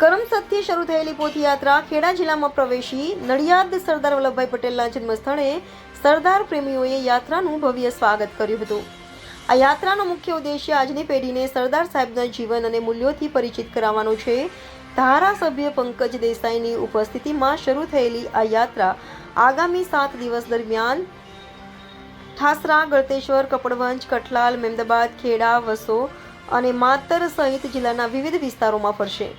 કરમસદથી શરૂ થયેલી પોથયાત્રા ખેડા જિલ્લામાં પ્રવેશી નડિયાદ સરદાર વલ્લભભાઈ પટેલના જન્મસ્થળે સરદાર પ્રેમીઓએ યાત્રાનું ભવ્ય સ્વાગત કર્યું હતું. આ યાત્રાનો મુખ્ય ઉદ્દેશ્ય આજની પેઢીને સરદાર સાહેબના જીવન અને મૂલ્યોથી પરિચિત કરાવવાનો છે. ધારાસભ્ય પંકજ દેસાઈની ઉપસ્થિતિમાં શરૂ થયેલી આ યાત્રા આગામી સાત દિવસ દરમિયાન ઠાસરા, ગળતેશ્વર, કપડવંજ, કઠલાલ, મહેમદાબાદ, ખેડા, વસો અને માતર સહિત જિલ્લાના વિવિધ વિસ્તારોમાં ફરશે.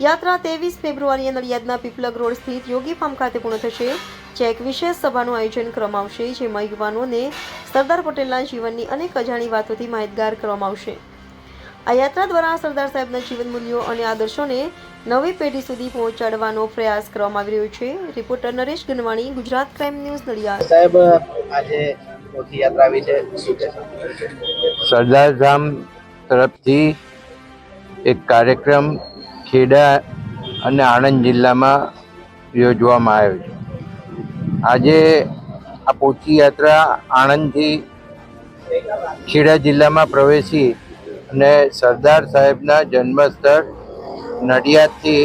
યાત્રા ત્રેવીસ ફેબ્રુઆરીએ નડિયાદના પીપલગ રોડ સ્થિત યોગી ફાર્મ ખાતે પૂર્ણ થશે. જ્યાં એક વિશેષ સભાનું આયોજન કરવામાં આવશે જેમાં યુવાનોને સરદાર પટેલના જીવનની અનેક અજાણી વાતોથી માહિતગાર કરવામાં આવશે. આ યાત્રા દ્વારા સરદાર સાહેબના જીવન મૂલ્યો અને આદર્શોને નવી પેઢી સુધી પહોંચાડવાનો પ્રયાસ કરવામાં આવી રહ્યો છે. Reporter Naresh Ganwani Gujarat crime news Nadiad. સાહેબ આજે મોટી યાત્રા આવી છે સરદાર ધામ તરફથી એક કાર્યક્રમ ખેડા અને આણંદ જિલ્લામાં યોજવામાં આવ્યો છે. આજે આ પોચી યાત્રા આણંદથી ખેડા જિલ્લામાં પ્રવેશી અને સરદાર સાહેબના જન્મસ્થળ નડિયાદથી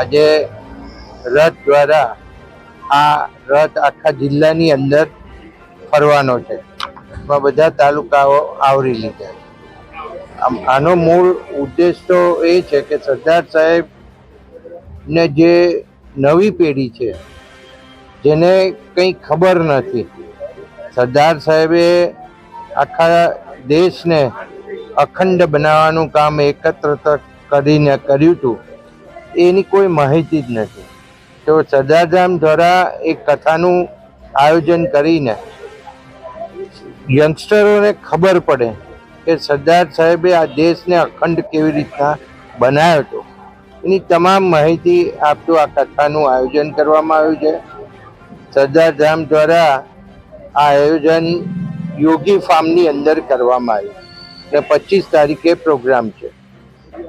આજે રથ દ્વારા આ રથ આખા જિલ્લાની અંદર ફરવાનો છે. એમાં બધા તાલુકાઓ આવરી લીધા આમ આનો મૂળ ઉદ્દેશ તો એ છે કે સરદાર સાહેબ ને જે નવી પેઢી છે, જેને કંઈ ખબર નથી, સરદાર સાહેબે આખા દેશને અખંડ બનાવવાનું કામ એકત્ર કરીને કર્યું હતું, એની કોઈ માહિતી જ નથી. તો સરદારધામ દ્વારા એક કથાનું આયોજન કરીને યંગસ્ટરોને ખબર પડે કે સરદાર સાહેબે આ દેશને અખંડ કેવી રીતના બનાવ્યો હતો. એની તમામ માહિતી આપતું આ કથાનું આયોજન કરવામાં આવ્યું છે. સરદાર ધામ દ્વારા આ આયોજન યોગી ફાર્મની અંદર કરવામાં આવ્યું અને પચીસ તારીખે પ્રોગ્રામ છે.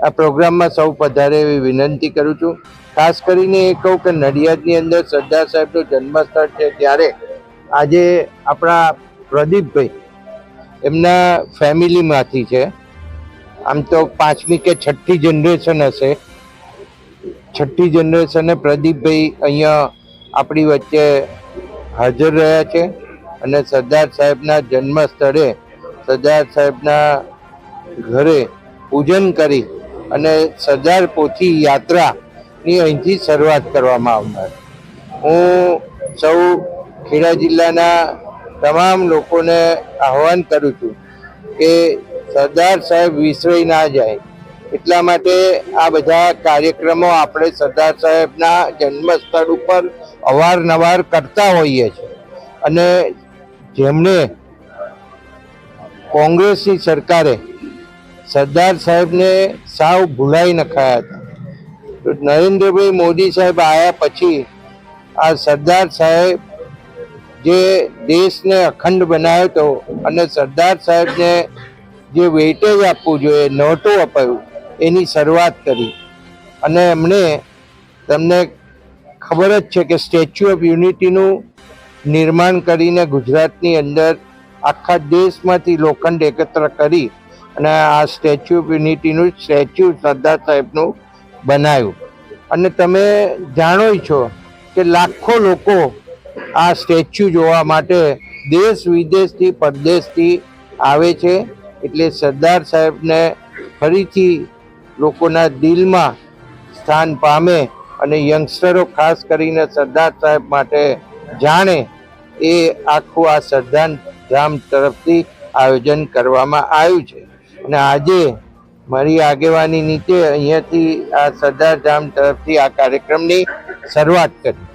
આ પ્રોગ્રામમાં સૌ પધારે એવી વિનંતી કરું છું. ખાસ કરીને એ કહું કે નડિયાદની અંદર સરદાર સાહેબનું જન્મસ્થળ છે ત્યારે આજે આપણા પ્રદીપભાઈ એમના ફેમિલીમાંથી છે. આમ તો પાંચમી કે છઠ્ઠી જનરેશન હશે. છઠ્ઠી જનરેશને પ્રદીપભાઈ અહીંયા આપણી વચ્ચે હાજર રહ્યા છે અને સરદાર સાહેબના જન્મ સ્થળે સરદાર સાહેબના ઘરે પૂજન કરી અને સરદાર પોથી યાત્રાની અહીંથી શરૂઆત કરવામાં આવનાર. હું સૌ ખેડા જિલ્લાના તમામ લોકોને આહવાન કરું છું કે સરદાર સાહેબ વિસરાઈ ના જાય. એટલા માટે આ બધા કાર્યક્રમો આપણે સરદાર સાહેબના જન્મસ્થળ ઉપર અવારનવાર કરતા હોઈએ છીએ. અને જેમણે કોંગ્રેસની સરકારે સરદાર સાહેબને સાવ ભૂલાઈ નખાયા હતા. તો નરેન્દ્રભાઈ મોદી સાહેબ આવ્યા પછી આ સરદાર સાહેબ જે દેશને અખંડ બનાવ્યો હતો અને સરદાર સાહેબને જે વેઇટેજ આપવું જોઈએ, નહોતું અપાયું, એની શરૂઆત કરી. અને એમણે તમને ખબર જ છે કે સ્ટેચ્યુ ઓફ યુનિટીનું નિર્માણ કરીને ગુજરાતની અંદર આખા દેશમાંથી લોખંડ એકત્ર કરી અને આ સ્ટેચ્યુ ઓફ યુનિટીનું સ્ટેચ્યુ સરદાર સાહેબનું બનાવ્યું. અને તમે જાણો છો કે લાખો લોકો આ સ્ટેચ્યુ જોવા માટે દેશ વિદેશથી, પરદેશથી આવે છે. એટલે સરદાર સાહેબને ફરીથી લોકોના દિલમાં સ્થાન પામે અને યંગસ્ટરો ખાસ કરીને સરદાર સાહેબ માટે જાણે એ આખું આ સરદાર ધામ તરફથી આયોજન કરવામાં આવ્યું છે. અને આજે મારી આગેવાની નીચે અહીંયાથી આ સરદાર ધામ તરફથી આ કાર્યક્રમની શરૂઆત કરી.